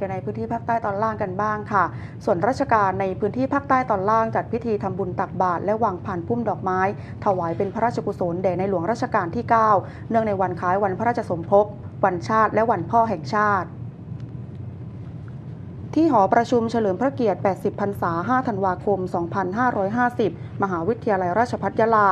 กันในพื้นที่ภาคใต้ตอนล่างกันบ้างค่ะ ส่วนราชการในพื้นที่ภาคใต้ตอนล่างจัดพิธีทำบุญตักบาตรและวางผ่านพุ่มดอกไม้ ถวายเป็นพระราชกุศลแด่ในหลวงรัชกาลที่ 9 เนื่องในวันคล้ายวันพระราชสมภพวันชาติและวันพ่อแห่งชาติ ที่หอประชุมเฉลิมพระเกียรติ 80 พรรษา 5 ธันวาคม 2550 มหาวิทยาลัยราชภัฏยะลา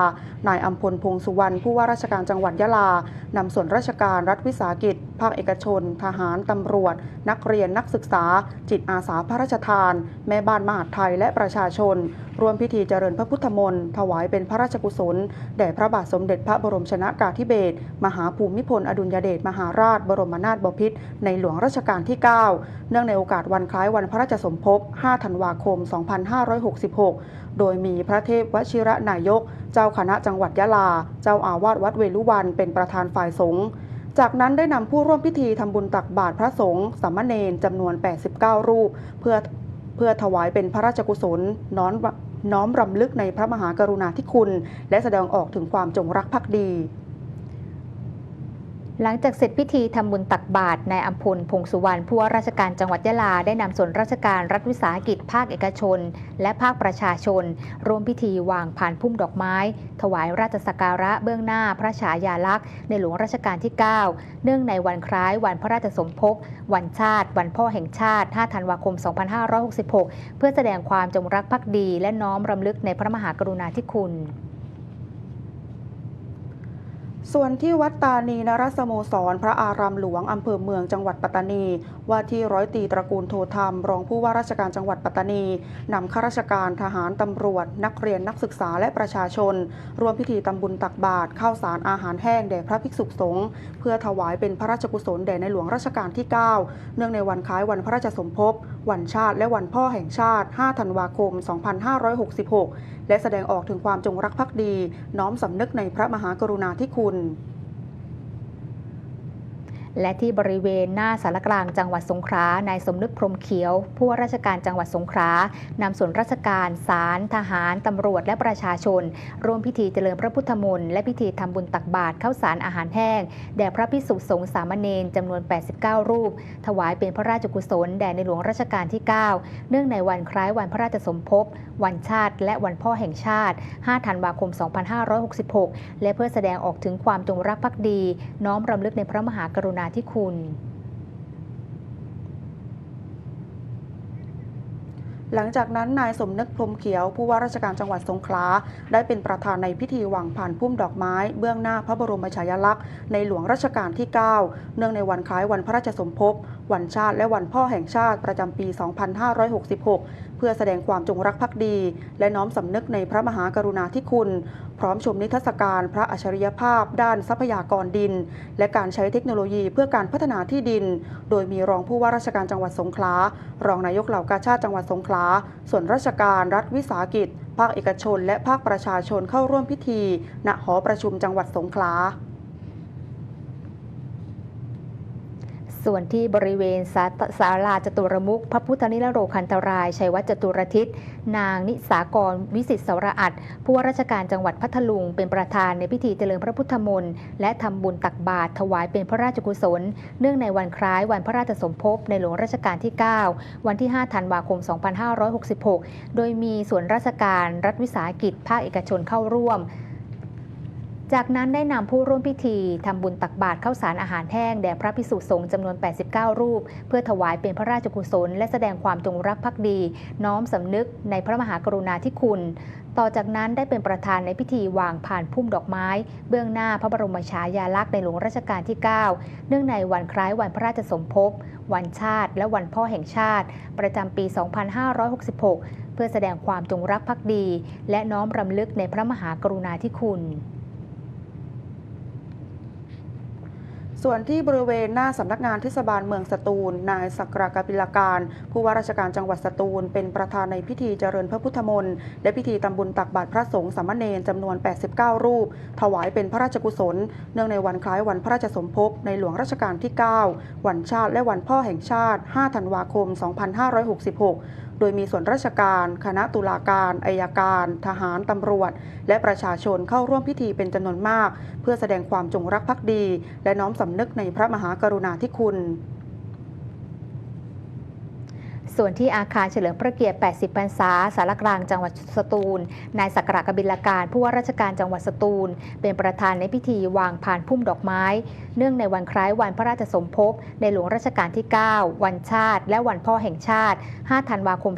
นายอัมพลพงษ์สุวรรณ ผู้ว่าราชการจังหวัดยะลา นำส่วนราชการรัฐวิสาหกิจ ภาคเอกชน ทหาร ตำรวจ นักเรียน นักศึกษา จิตอาสาพระราชทาน แม่บ้านมหาดไทย และประชาชน ร่วมพิธีเจริญพระพุทธมนต์ ถวายเป็นพระราชกุศล แด่พระบาทสมเด็จพระบรมชนากาธิเบศร มหาภูมิพล อดุลยเดช มหาราช บรมนาถบพิตร ในหลวงรัชกาลที่ 9 เนื่องในโอกาสวันคล้ายวันพระราชสมภพ 5 ธันวาคม 2566 โดยมีพระเทพวชิระนายก เจ้าคณะจังหวัดยะลา เจ้าอาวาสวัดเวลุวันเป็นประธานฝ่ายสงฆ์ จากนั้นได้นำผู้ร่วมพิธีทำบุญตักบาตรพระสงฆ์สามเณรจำนวน 89 รูป เพื่อเพื่อถวายเป็นพระราชกุศลน้อมน้อมรำลึกในพระมหากรุณาธิคุณ และแสดงออกถึงความจงรักภักดี หลังจากเสร็จพิธีทำบุญตักบาตรนายอัมพลพงสุวรรณผู้ว่าราชการจังหวัดยะลาได้นำส่วนราชการรัฐวิสาหกิจภาคเอกชน และภาคประชาชน ร่วมพิธีวางผ่านพุ่มดอกไม้ ถวายราชสักการะเบื้องหน้าพระฉายาลักษณ์ในหลวงรัชกาลที่ 9 เนื่องในวันคล้ายวันพระราชสมภพวันชาติ วันพ่อแห่งชาติ 5 ธันวาคม 2566 เพื่อแสดงความจงรักภักดี และน้อมรำลึกในพระมหากรุณาธิคุณ ส่วนที่วัดตานีนรสโมสร พระอารามหลวง อำเภอเมืองจังหวัดปัตตานี ว่าที่ร้อยตรีตระกูลโทธรรม รองผู้ว่าราชการจังหวัดปัตตานีนำข้าราชการทหารตำรวจ นักเรียนนักศึกษาและประชาชน ร่วมพิธีตำบุญตักบาตรข้าวสารอาหารแห้งแด่พระภิกษุสงฆ์เพื่อถวายเป็นพระราชกุศลแด่ในหลวงรัชกาลที่ 9 เนื่องในวันคล้ายวันพระราชสมภพวันชาติและวันพ่อแห่งชาติ 5 ธันวาคม 2566 และแสดงออกถึงความจงรักภักดี น้อมสำนึกในพระมหากรุณาธิคุณ un, และที่บริเวณหน้าสารกลางจังหวัดสงขลานายสมนึกพรมเขียว ผู้ว่าราชการจังหวัดสงขลานำส่วนราชการศาลทหารตำรวจและประชาชน ร่วมพิธีเจริญพระพุทธมนต์และพิธีทำบุญตักบาตรข้าวสารอาหารแห้ง แด่พระพิสุสงฆ์สามเณรจำนวน 89 รูป ถวายเป็นพระราชกุศลแด่ในหลวงรัชกาลที่ 9 เนื่องในวันคล้ายวันพระราชสมภพวันชาติ และวันพ่อแห่งชาติ 5 ธันวาคม 2566 และเพื่อแสดงออกถึงความจงรักภักดี น้อมรำลึกในพระมหากรุณาธิคุณ หลังจากนั้นนายสมนึกพรมเขียวผู้ว่าราชการจังหวัดสงขลาได้เป็นประธานในพิธีวางผ่านพุ่มดอกไม้ เบื้องหน้าพระบรมฉายาลักษณ์ในหลวงรัชกาลที่ 9 เนื่องในวันคล้ายวันพระราชสมภพ วันชาติและวันพ่อแห่งชาติประจำปี 2566 เพื่อแสดงความจงรักภักดี และน้อมสำนึกในพระมหากรุณาธิคุณ พร้อมชมนิทรรศการพระอัจฉริยภาพ ด้านทรัพยากรดิน และการใช้เทคโนโลยีเพื่อการพัฒนาที่ดิน โดยมีรองผู้ว่าราชการจังหวัดสงขลา รองนายกเหล่ากาชาติจังหวัดสงขลา ส่วนราชการรัฐวิสาหกิจ ภาคเอกชน และภาคประชาชนเข้าร่วมพิธี ณ หอประชุมจังหวัดสงขลา ส่วนที่บริเวณศาศาลาจตุรมุขพระพุทธนิรโรคันตราย ชัยวัดจตุรทิศ นางนิสากร วิสิตสรอัตผู้ว่าราชการจังหวัดพัทลุง เป็นประธานในพิธีเจริญพระพุทธมนต์และทำบุญตักบาตรถวายเป็นพระราชกุศล เนื่องในวันคล้ายวันพระราชสมภพในหลวงรัชกาลที่ 9 วันที่ 5 ธันวาคม 2566 โดยมีส่วนราชการรัฐวิสาหกิจภาคเอกชนเข้าร่วม จากนั้นได้นำผู้ร่วมพิธีทำบุญตักบาตรข้าวสารอาหารแห้งแด่พระพิสุสงฆ์จำนวน 89 รูป เพื่อถวายเป็นพระราชกุศล และแสดงความจงรักภักดี น้อมสำนึกในพระมหากรุณาธิคุณ ต่อจากนั้นได้เป็นประธานในพิธีวางผ่านพุ่มดอกไม้ เบื้องหน้าพระบรมฉายาลักษณ์ในหลวงรัชกาลที่ 9 เนื่องในวันคล้ายวันพระราชสมภพ วันชาติ และวันพ่อแห่งชาติ ประจำปี 2566 เพื่อแสดงความจงรักภักดี และน้อมรำลึกในพระมหากรุณาธิคุณ ส่วนที่บริเวณหน้าสำนักงานเทศบาลเมืองสตูล นายสักรากาปิลาการ ผู้ว่าราชการจังหวัดสตูล เป็นประธานในพิธีเจริญพระพุทธมนต์และพิธีตำบุญตักบาตรพระสงฆ์สามเณรจำนวน 89 รูป ถวายเป็นพระราชกุศล เนื่องในวันคล้ายวันพระราชสมภพในหลวงรัชกาลที่ 9 วันชาติและวันพ่อแห่งชาติ 5 ธันวาคม 2566 โดยมีส่วนราชการ คณะตุลาการอายการ ทหารตำรวจ และประชาชนเข้าร่วมพิธีเป็นจำนวนมาก เพื่อแสดงความจงรักภักดี และน้อมสำนึกในพระมหากรุณาธิคุณ ส่วนที่อาคารเฉลิมพระเกียรติ 80 พรรษา สารกลางจังหวัดสตูล นายสักกระกบิลการผู้ว่าราชการจังหวัดสตูล เป็นประธานในพิธีวางพานพุ่มดอกไม้ เนื่องในวันคล้ายวันพระราชสมภพ ในหลวงรัชกาลที่ 9 วันชาติ และวันพ่อแห่งชาติ 5 ธันวาคม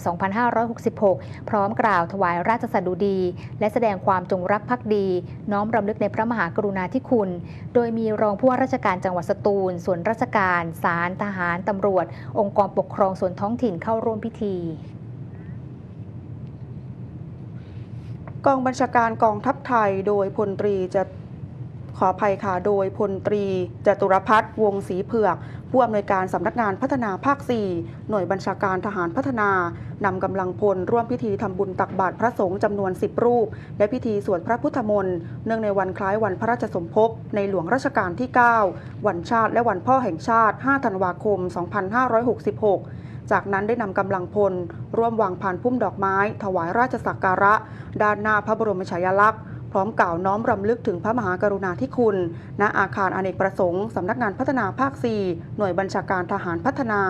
2566 พร้อมกล่าวถวายราชสดุดี และแสดงความจงรักภักดี น้อมรำลึกในพระมหากรุณาธิคุณ โดยมีรองผู้ว่าราชการจังหวัดสตูล ส่วนราชการ ศาล ทหาร ตำรวจ องค์กรปกครองส่วนท้องถิ่นเข้าร่วมพิธี กองบัญชาการกองทัพไทยโดยพลตรีจะขออภัยค่ะ โดยพลตรีจตุรพัฒน์วงศรีเผือก ผู้อำนวยการสำนักงานพัฒนาภาค 4 หน่วยบัญชาการทหารพัฒนานำกำลังพลร่วมพิธีทำบุญตักบาตรพระสงฆ์จำนวน 10 รูป และพิธีสวดพระพุทธมนต์เนื่องในวันคล้ายวันพระราชสมภพในหลวงรัชกาลที่ 9 วันชาติและวันพ่อแห่งชาติ 5 ธันวาคม 2566 จากนั้นได้นำกำลังพล ร่วมวางพานพุ่มดอกไม้ ถวายราชสักการะ ด้านหน้าพระบรมฉายาลักษณ์พร้อมกล่าวน้อมรำลึกถึงพระมหากรุณาธิคุณ ณอาคารอเนกประสงค์สำนักงานพัฒนาภาค 4 หน่วยบัญชาการทหารพัฒนา